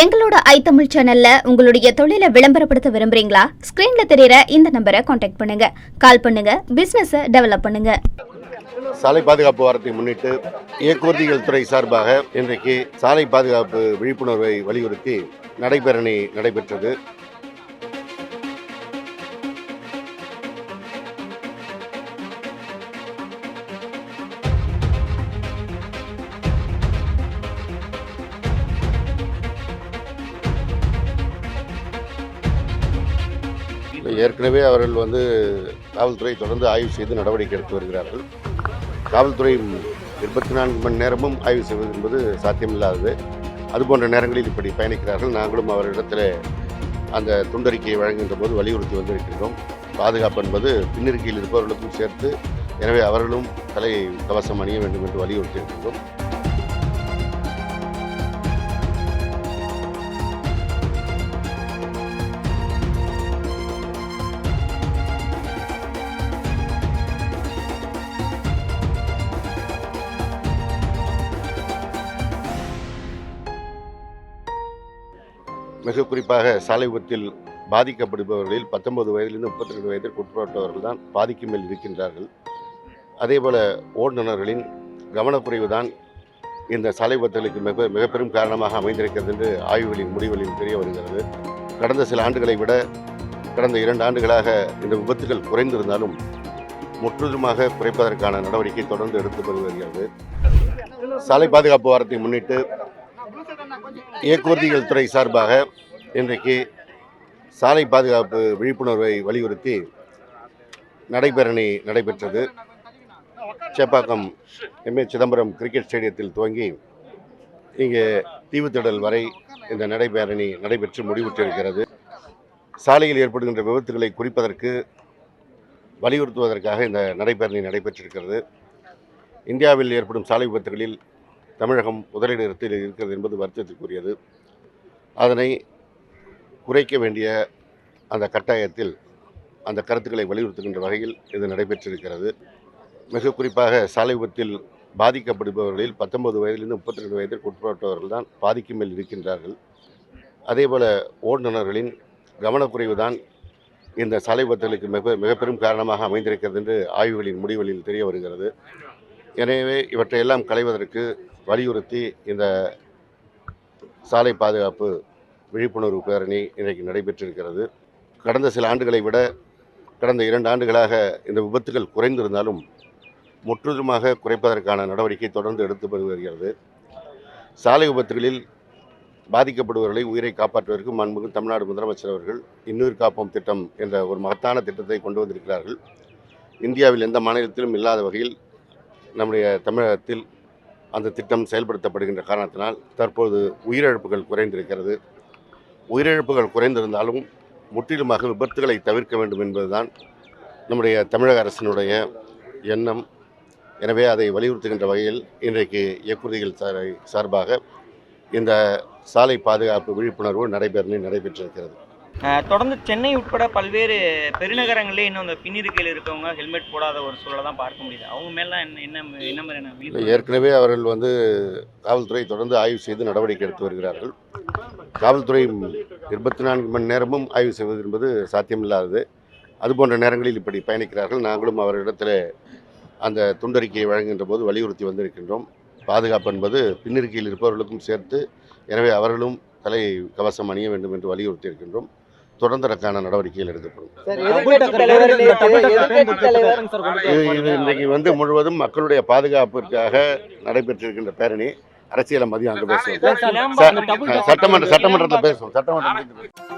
எங்களோட ஐ தமிழ் சேனல்ல உங்களுடைய தொழிலை விளம்பரப்படுத்த விரும்புறீங்களா? ஸ்கிரீன்ல தெரியற இந்த நம்பரை காண்டாக்ட் பண்ணுங்க. கால் பண்ணுங்க. பிசினஸ டெவலப் பண்ணுங்க. சாலை பாதுகாப்பு வாரத்தை முன்னிட்டு இயக்குவர்த்திகள் துறை சார்பாக இன்றைக்கு சாலை பாதுகாப்பு விழிப்புணர்வை வலியுறுத்தி நடைபெறணி நடைபெற்றது. ஏற்கனவே அவர்கள் வந்து காவல்துறை தொடர்ந்து ஆய்வு செய்து நடவடிக்கை எடுத்து வருகிறார்கள். காவல்துறை இருபத்தி நான்கு மணி நேரமும் ஆய்வு செய்வது என்பது சாத்தியமில்லாதது. அதுபோன்ற நேரங்களில் இப்படி பயணிக்கிறார்கள். நாங்களும் அவரிடத்தில் அந்த துண்டறிக்கையை வழங்குகின்ற போது வலியுறுத்தி வந்திருக்கின்றோம். பாதுகாப்பு என்பது பின்னிருக்கையில் இருப்பவர்களுக்கும் சேர்த்து எனவே அவர்களும் தலை கவசம் அணிய வேண்டும் என்று வலியுறுத்தி இருக்கின்றோம் மிக குறிப்பாக சாலை விபத்தில் பாதிக்கப்படுபவர்களில் பத்தொன்பது வயதிலிருந்து முப்பத்தி ரெண்டு வயதிற்கு உட்பட்டவர்கள் தான் பாதிக்கு மேல் இருக்கின்றார்கள். அதேபோல் ஓட்டுநர்களின் கவனக்குறைவு தான் இந்த சாலை விபத்துகளுக்கு மிக மிக பெரும் காரணமாக அமைந்திருக்கிறது என்று ஆய்வுகளின் முடிவுகளில் தெரிய வருகிறது. கடந்த சில ஆண்டுகளை விட கடந்த இரண்டு ஆண்டுகளாக இந்த விபத்துகள் குறைந்திருந்தாலும் முற்றுதுமாக குறைப்பதற்கான நடவடிக்கை தொடர்ந்து எடுத்து வருகிறது. சாலை பாதுகாப்பு வாரத்தை முன்னிட்டு இயக்குறுதிகள் துறை சார்பாக இன்றைக்கு சாலை பாதுகாப்பு விழிப்புணர்வை வலியுறுத்தி நடைபேரணி நடைபெற்றது. சேப்பாக்கம் எம்ஏ சிதம்பரம் கிரிக்கெட் ஸ்டேடியத்தில் துவங்கி இங்கே தீவுத்திடல் வரை இந்த நடைபேரணி நடைபெற்று முடிவுற்றிருக்கிறது. சாலையில் ஏற்படுகின்ற விபத்துகளை குறிப்பதற்கு வலியுறுத்துவதற்காக இந்த நடைபேரணி நடைபெற்றிருக்கிறது. இந்தியாவில் ஏற்படும் சாலை விபத்துகளில் தமிழகம் முதலிடத்தில் இருக்கிறது என்பது வருத்தத்திற்குரியது. அதனை குறைக்க வேண்டிய அந்த கட்டாயத்தில் அந்த கருத்துக்களை வலியுறுத்துகின்ற வகையில் இது நடைபெற்றிருக்கிறது. மிக குறிப்பாக சாலை விபத்தில் பாதிக்கப்படுபவர்களில் பத்தொன்பது வயதிலிருந்து முப்பத்தி ரெண்டு வயதிற்கு உட்பட்டவர்கள் தான் பாதிக்கும் மேல் இருக்கின்றார்கள். அதேபோல ஓட்டுநர்களின் கவனக்குறைவு தான் இந்த சாலை விபத்துகளுக்கு மிக மிக பெரும் காரணமாக அமைந்திருக்கிறது என்று ஆய்வுகளின் முடிவுகளில் தெரிய வருகிறது. எனவே இவற்றையெல்லாம் களைவதற்கு வலியுறுத்தி இந்த சாலை பாதுகாப்பு விழிப்புணர்வு பேரணி இன்றைக்கு நடைபெற்றிருக்கிறது. கடந்த சில ஆண்டுகளை விட கடந்த இரண்டு ஆண்டுகளாக இந்த விபத்துகள் குறைந்திருந்தாலும் முற்றிலுமாக குறைப்பதற்கான நடவடிக்கை தொடர்ந்து எடுத்து வருகிறது. சாலை விபத்துகளில் பாதிக்கப்படுபவர்களை உயிரை காப்பாற்றுவதற்கு மாண்புமிகு தமிழ்நாடு முதலமைச்சர் அவர்கள் இன்னுயிர் காப்போம் திட்டம் என்ற ஒரு மகத்தான திட்டத்தை கொண்டு வந்திருக்கிறார்கள். இந்தியாவில் எந்த மாநிலத்திலும் இல்லாத வகையில் நம்முடைய தமிழகத்தில் அந்த திட்டம் செயல்படுத்தப்படுகின்ற காரணத்தினால் தற்போது உயிரிழப்புகள் குறைந்திருக்கிறது. உயிரிழப்புகள் குறைந்திருந்தாலும் முற்றிலுமாக விபத்துகளை தவிர்க்க வேண்டும் என்பதுதான் நம்முடைய தமிழக அரசினுடைய எண்ணம். எனவே அதை வலியுறுத்துகின்ற வகையில் இன்றைக்கு இயக்குறுதிகள் சாரை- சார்பாக இந்த சாலை பாதுகாப்பு விழிப்புணர்வு நடைபெறணி நடைபெற்றிருக்கிறது. தொடர்ந்து சென்னை உட்பட பல்வேறு பெருநகரங்களிலே இன்னும் அந்த பின்னிருக்கையில் இருக்கவங்க ஹெல்மெட் போடாத ஒரு சூழலை தான் பார்க்க முடியுது. அவங்க மேலாம் என்ன என்ன என்ன மாதிரியான ஏற்கனவே அவர்கள் வந்து காவல்துறை தொடர்ந்து ஆய்வு செய்து நடவடிக்கை எடுத்து வருகிறார்கள். காவல்துறை இருபத்தி நான்கு மணி நேரமும் ஆய்வு செய்வது என்பது சாத்தியமில்லாதது. அதுபோன்ற நேரங்களில் இப்படி பயணிக்கிறார்கள். நாங்களும் அவரிடத்தில் அந்த துண்டறிக்கையை வழங்குகின்ற போது வலியுறுத்தி வந்திருக்கின்றோம். பாதுகாப்பு என்பது பின்னிருக்கையில் இருப்பவர்களுக்கும் சேர்த்து எனவே அவர்களும் தலை கவசம் அணிய வேண்டும் என்று வலியுறுத்தி இருக்கின்றோம் தொடர்ந்து அதற்கான நடவடிக்கைகள் எடுக்கப்படும் இது இன்றைக்கு வந்து முழுவதும் மக்களுடைய பாதுகாப்பிற்காக நடைபெற்றிருக்கின்ற பேரணி அரசியலை மதியம் அங்கே பேசுவோம் சட்டமன்ற சட்டமன்றத்தில் பேசுவோம் சட்டமன்றத்தில் பேசுவோம்